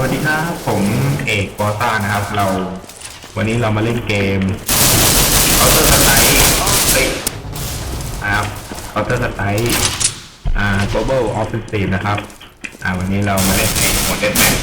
วัสดีครับ ผมเอกกอซ่านะครับ เราวันนี้เรามาเล่นเกม Counter Strike เฮ้ยนะครับ Counter Strike อ่า Global Offensive นะครับ อ่า วันนี้เรามาเล่นในโหมด Deathmatch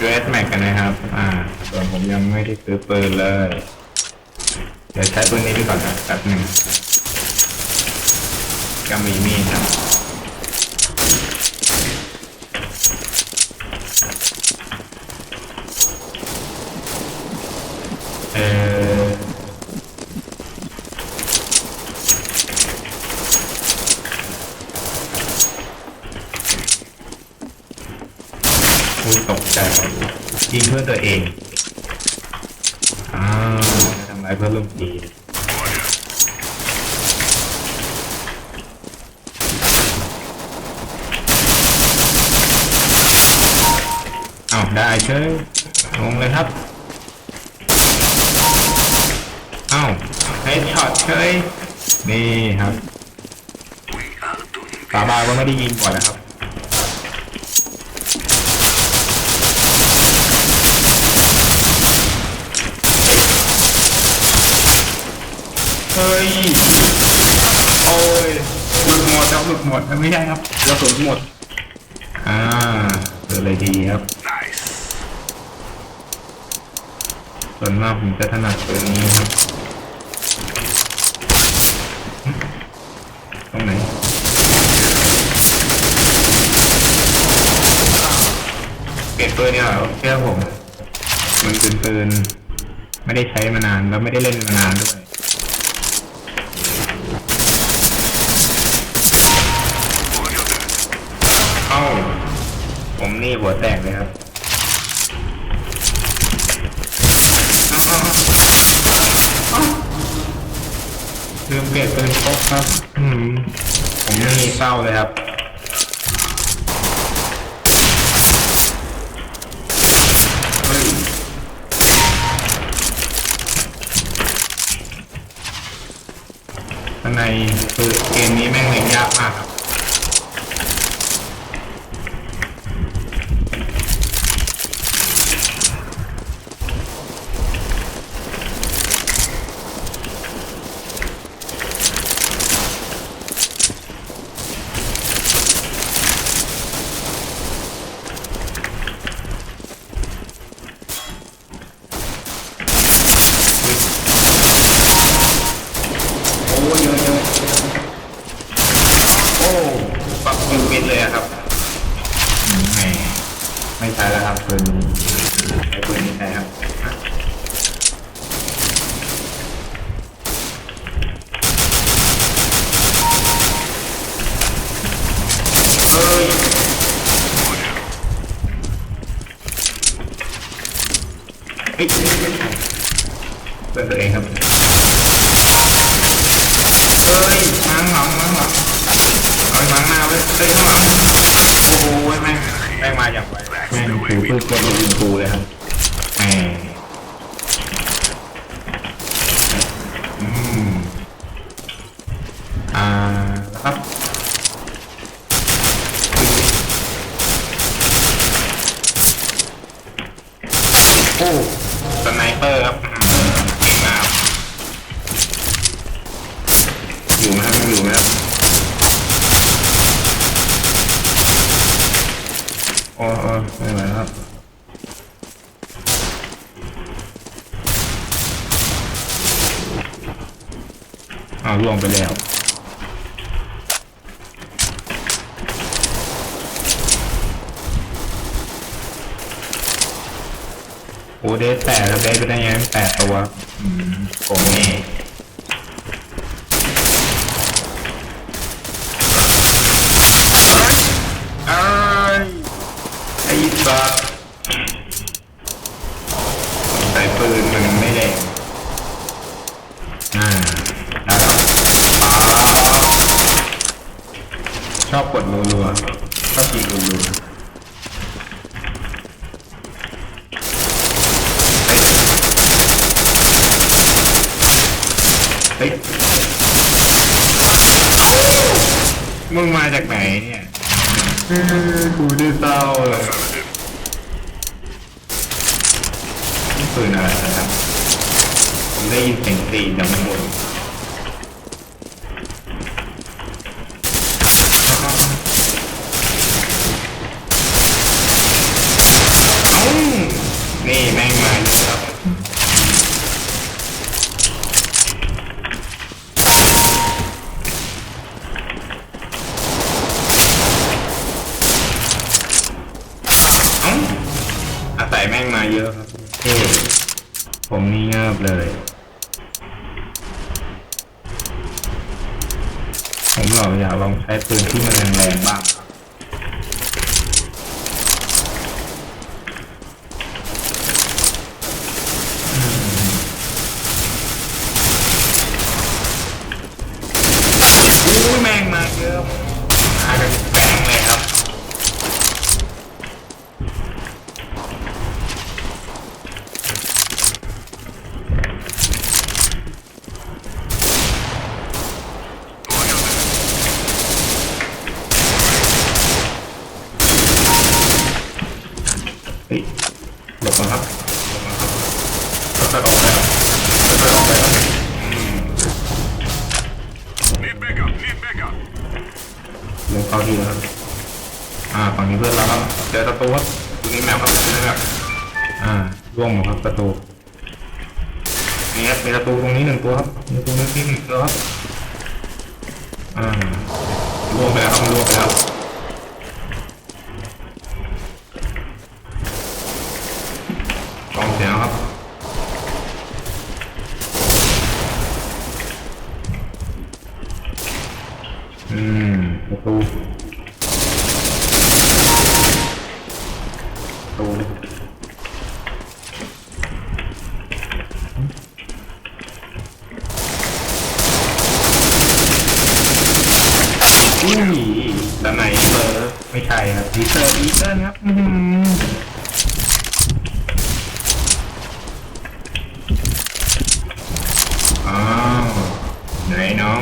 Deathmatch กันนะครับ อ่า ส่วนผมยังไม่ได้ซื้อปืนเลย เดี๋ยวใช้ปืนนี้ไปก่อนนะแป๊บหนึ่งก็มีมีดครับ เอออุ้ยตก ใจยิงเพื่อตัวเองอ้าวทำไรเพื่อนร่มทีมอ้าวได้เชยลงเลยครับเอ้าเฮดช็อตเฉยนี่ครับสาบานว่าไม่ได้ยิงก่อนนะครับ เฮ้ย โอ้ยหลุดหมดครับหลุดหมดไม่ใช่ครับกระสุนหมด อ่าเจอเลยดีครับ ส่วนมากผมจะถนัดตัวนี้ครับ ตรงไหนเปลี่ยนปืนเนี่ยเหรอเชื่อผม มันเป็นปืน ไม่ได้ใช้มานานแล้วไม่ได้เล่นมานานด้วย เอ้า ผม นี่หัวแตกเลยครับลืมเปลี่ยนปืนพกครับอืมผมนี่เศร้าเลยครับในคือเกมนี้แม่งเล่นยากมากครับ โอ้เยอะเยอะโอ้ปักคิวบินเลยอะครับอืมไม่ไม่ใช้แล้วครับปืนนี้ใช้ปืนนี้ใช่ครับอะเฮ้ย เฮ้ยเปิดตัวเองครับ เฮ้ยมังหลังมังหลังเอาไอ้มังหน้าไว้เฮ้ยข้างหลังโอ้โหแม่งแม่งมาอย่างไวแม่งถือปืนกดยิงกูเลยครับแหมอืมอ่าแล้วครับโอ้ สไนเปอร์ครับอืมเก่งมากอยู่ไหมครับยังอยู่ไหมครับโอ้โอ้ไม่ไหวแล้วครับอ้าวล่วงไปแล้ว โอ้เดสแปดแล้วเดสไปได้ยังแปดตัวอืมโกงนี่ ไอ้ยไอ้สัสใส่ปืนมันไม่แรงอ่าได้แล้วอ๋อชอบกดรัวๆชอบยิงรัวๆเฮ้ยเฮ้ยมึงมาจากไหนเนี่ย เออกูได้เศร้าเลย ปืนอะไรนะครับ ผมได้ ยินเสียงตีนจากข้างบนเอ้านี่แม่งมาอยู่ครับ เอ้าอาศัยแม่งมาเยอะครับเท่ผมนี่เงิบเลย ผมหลอกอยากลองใช้ปืนที่มันแรงๆบ้าง อู้แม่งมาเยอะมากันแป้งเลยครับ เฮ้ยหลบมาครับหลบมาครับค่อยๆออกไปครับค่อยๆออกไปครับ Need backup, need backup. งเข้าที่แล้วครับอ่าฝั่งนี้เพื่อนเราครับเจอประตูครับตรงนี้แมวครับตรงนี้แมวอ่าร่วงหมดครับประตูนี่ครับมีประตูตรงนี้หนึ่งตัวครับมีประตูนี้ที่หนึ่งตัวครับอ่าร่วงไปแล้วครับร่วงไปแล้วกองเสียงครับ อืมประตูประตู อุ้ยด้านไหนเบอร์ไม่ใช่ครับดีเซอร์ดีเซอร์ครับอืมอ้าวไหนน้อง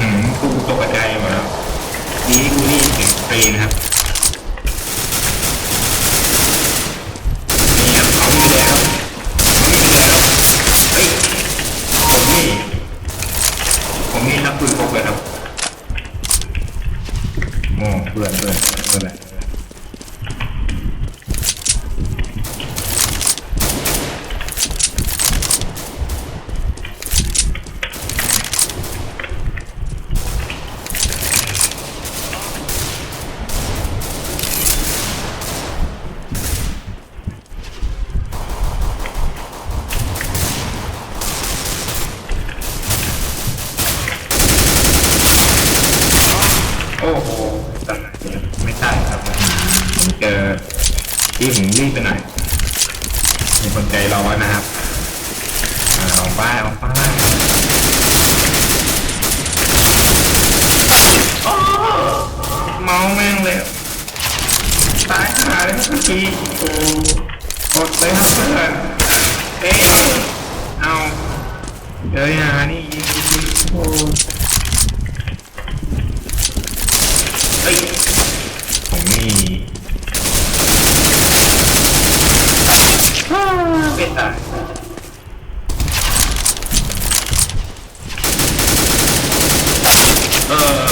อืมกูตกใจหมดแล้วนี่กูนี่เสียงเพลงนะครับ นี่ครับเอาไม่ได้แล้วเอาไม่ได้แล้วเฮ้ยผมนี่ผม นี่นักปืนพกเลยครับโอ้เพื่อนเพื่อนเพื่อนเลยรโอ้โหตอนไหนเนี่ยไม่ใช่ครับผมเจอ ที่ผมรีบไปหน่อยมีคนใจร้อนนะครับอ่าออกป้ายออกป้ายโอ้เมาแม่งเลยตายหาเลยเมื่อกี้โอ้อดเลยครับเพื่อนเอ้ยเอาเจอหานี่ยิงยิงโอ้เอ้ยผมนี่ ฮ่าเป็นตายเออ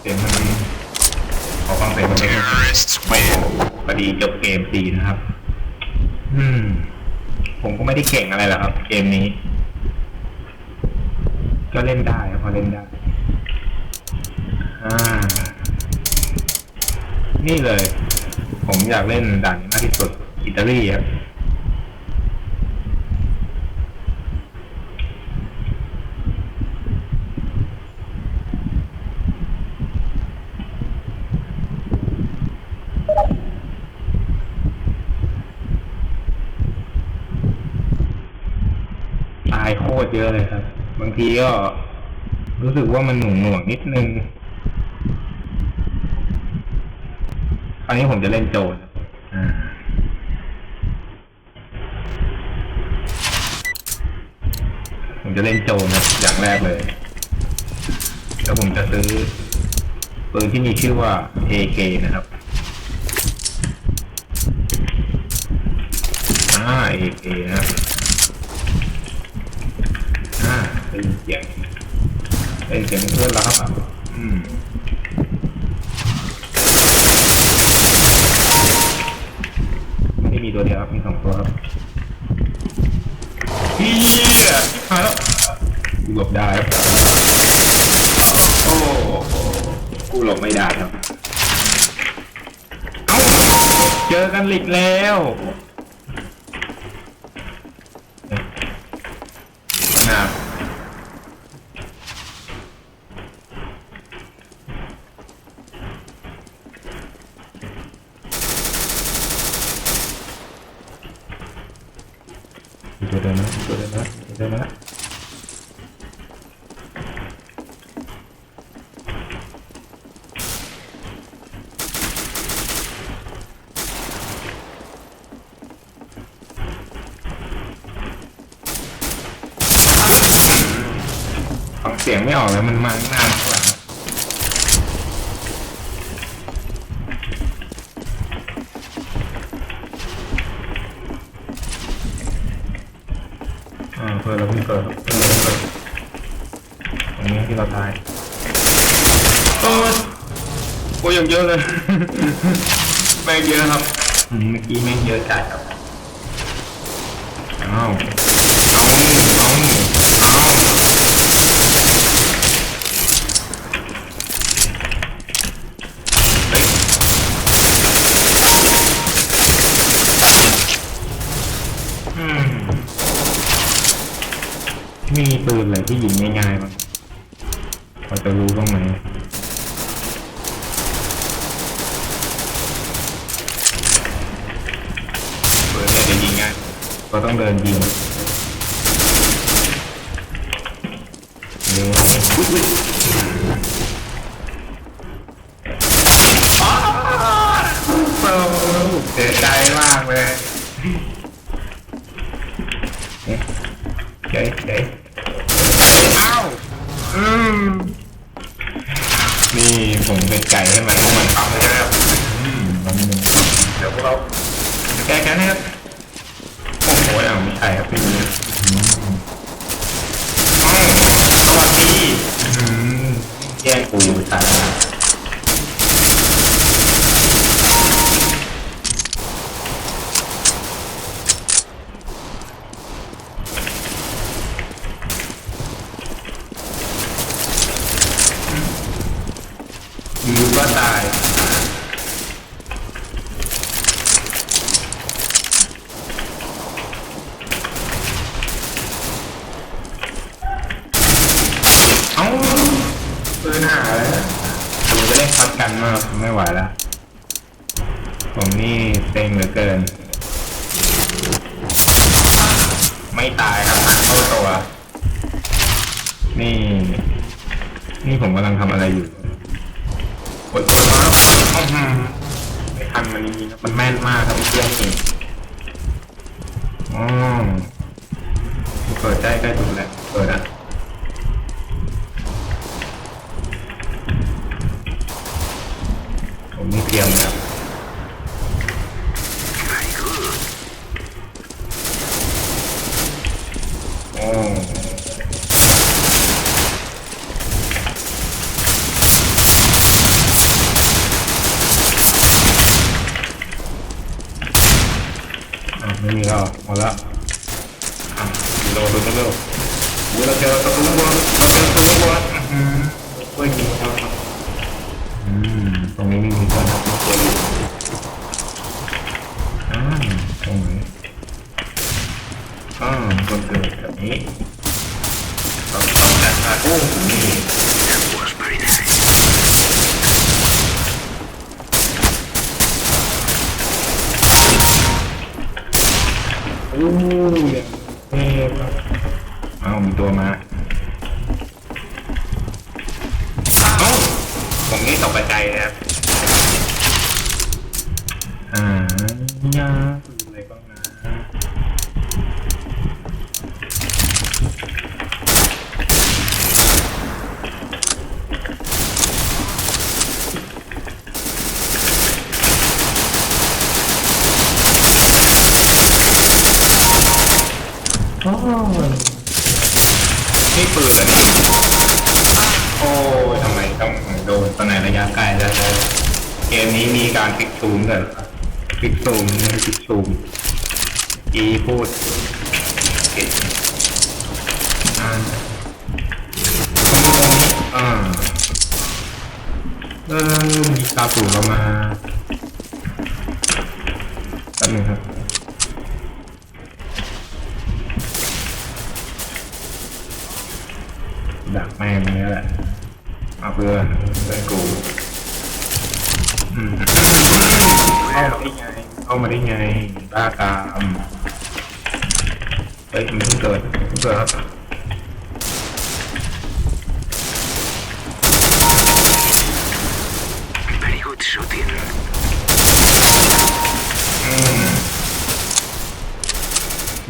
เสียงมันขอฟังเสียงมันเลย Terrorists โอ้โหพอดีจบเกมดีนะครับ อืม ผมก็ไม่ได้เก่งอะไรหรอกครับ เกมนี้ ก็เล่นได้ครับพอเล่นได้ อ่า นี่เลย ผมอยากเล่นด่านนี้มากที่สุดอิตาลีครับ โคตรเยอะเลยครับ บางทีก็ รู้สึกว่ามันหน่วงหน่วงๆนิดนึงคราวนี้ผมจะเล่นโจรอ่าผมจะเล่นโจรนะอย่างแรกเลย แล้วผมจะซื้อปืนที่มีชื่อว่า AK นะครับ อ่า AK นะครับอ่า เป็นเสียงเป็นเสียงเพื่อนแล้วครับ อืมไม่มีตัวเดียวครับมีสองตัวครับเฮียมาแล้วกูหลบได้ครับ โอ้โหกูหลบไม่ได้ครับเอาเจอกันหลีกแล้วนะครับมีตัวเดินนะมีตัวเดินนะมีตัวเดินนะฟังเสียงไม่ออกเลยมันมาข้างหน้าข้างหลังอ่าเพื่อเราเพิ่งเกิดครับเพิ่งเกิดตรงนี้ที่เราตายโอ้ยโอ้ยย่างเยอะเลย แม่งเยอะครับอืมเมื่อกี้แม่งเยอะจัดครับอ้าวเอาเอาเอาเฮ้ยอืม มี ปืนอะไรที่ยิงง่ายๆบ้งพอจะรู้บ้างไหมปืนอะไรจะยิงง่ายก็ต้องเดินยิงเร็วอุ๊ยอุ๊ยวเสียใจมากเลยเอ๊ะเจ๊เจ๊ อ้าวอืม นี่ผมเป็น ไก่ให้มันพวกมันทำเลยนะครับอืมเดี๋ยวพวกเราแก้แค้นนะครับโอ้โหอะไม่ใช่ครับพี่นี้อืมอ้าสวัสดีอืมแย่กูอยู่ตาย ตาย เอ้าปืนหาแล้วผมจะได้พักกันมากไม่ไหวแล้ว ผมนี่เซ็งเหลือเกิน ไม่ตายครับหักเข้าตัว นี่ นี่ผมกำลังทำอะไรอยู่กดตัวมาอื้อหือไม่ทันมันจริงๆครับมันแม่นมากครับเครื่องนี้ อ๋อเปิดได้ใกล้ถูกแล้วเปิดอะ ผมนี่เตรียมครับโอ้อะไม่มีแล้วหมดละอะโดนโดนโดนโอ้ยเราเจอตะปูบอลเราเจอตะปูบอลอืมช่วยกินครับ อื นี้ไม่มีคนครับไม่เจออ่า อ๋อคนเกิดแบบนี้เราต้องจัดการโอ้โหนี่ That was very nice. โอ้ยอย่างเท่ครับเอามีตัวมาเอ้าตรงนี้ตกไปไกลนะครับอ่ายาอะไรบ้างนะโอ้ย นี่ปืนเหรอเนี่ยโอ้ยทำไมต้องโดนตอนไหนระยะไกลแล้วเกมนี้มีการฟิกซูมกันฟิกซูมไม่ใช่ฟิกซูมอีพูดผิดอ่าอ่าเออมีตาสูเรามาแป๊บนึงครับ ดักแม่งนี่แหละเอาเพื่อนเพื่อนกูอืมเข้าได้ไงเข้ามาได้ไงบ้ากามเฮ้ยมันเพิ่งเกิดเพิ่งเกิดครับ Very good shooting.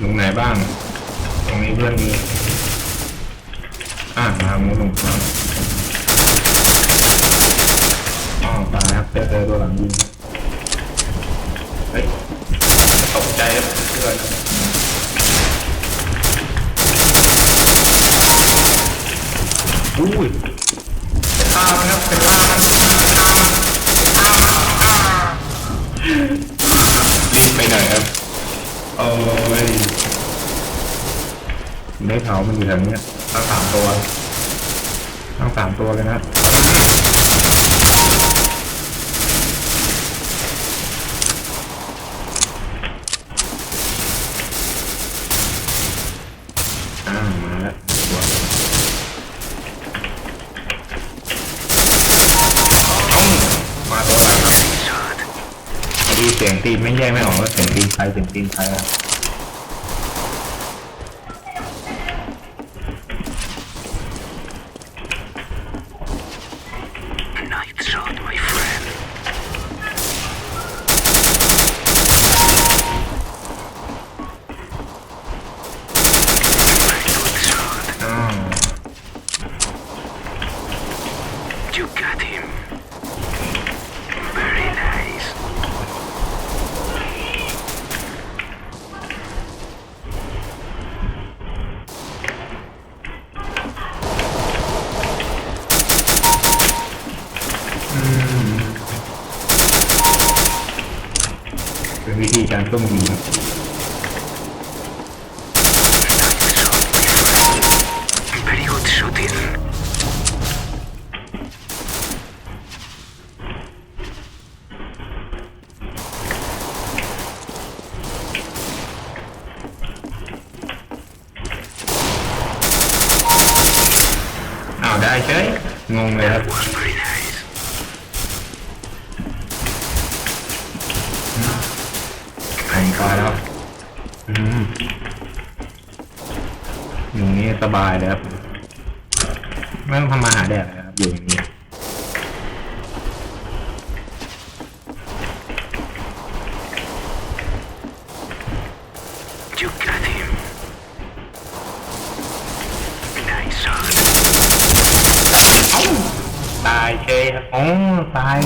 ตรงไหนบ้าง ตรงนี้เพื่อนมี อ่ามาหมูลงมาอ๋อตายครับเจอเจอตัวหลังยิงเฮ้ยตกใจครับเพื่อนอุ้ยไปฆ่ามันครับไปฆ่ามันฆ่ามันฆ่ามรีบไปหน่อยครับโอ้ยได้เผามันอยู่แถวนี้ ตั้งสามตัวตั้งสามตัวเลยนะอ่ามาแล้วตัวมาตัวไหนครับดูเสียงตีนไม่แยกไม่ออกว่าเสียงตีนใครเสียงตีนใครอะ Nice าวได้เฉยงงเลยครับ ตายแล้วอืมอย่างนี้สบายเลยครับไม่ต้องทำมาหาแดดเลยครับ อยู่อย่างนี้ You got him. Nice shot. เอ้าตายเฉยครับอ๋อตาย